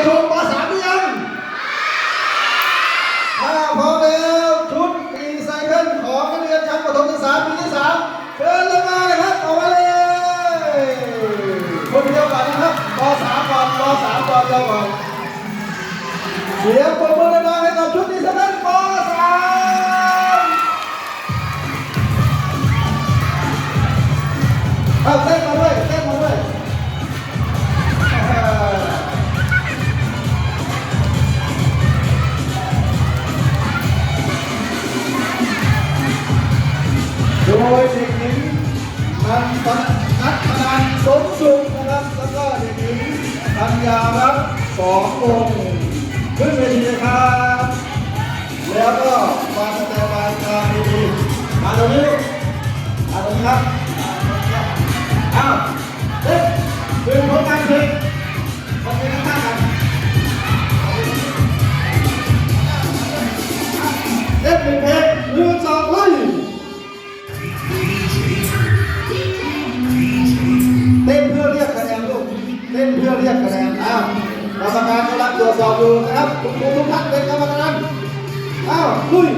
ชมปสามหรือยังถ้าพร้อมแล้วชุดรีไซเคิลของนักเรียนชั้นประถมศึกษาปีที่สามเชิญลงมาเลยครับออกมาเลยคนเดียวก่อนนะครับปสามก่อนปสามก่อนเดียวก่อนเสียงปรบมือดังๆให้กับชุดรีไซเคิลปสามเอาเต้นมาด้วยเต้นม โดยเด็กหญิงนันทนัทนันสมสุขนะครับแล้วก็เด็กหญิงธัญญารัตน์สองวงขึ้นเวทีนะครับ สอบอยู่นะครับทุกท่านเป็นกรรมการอ้าวลุย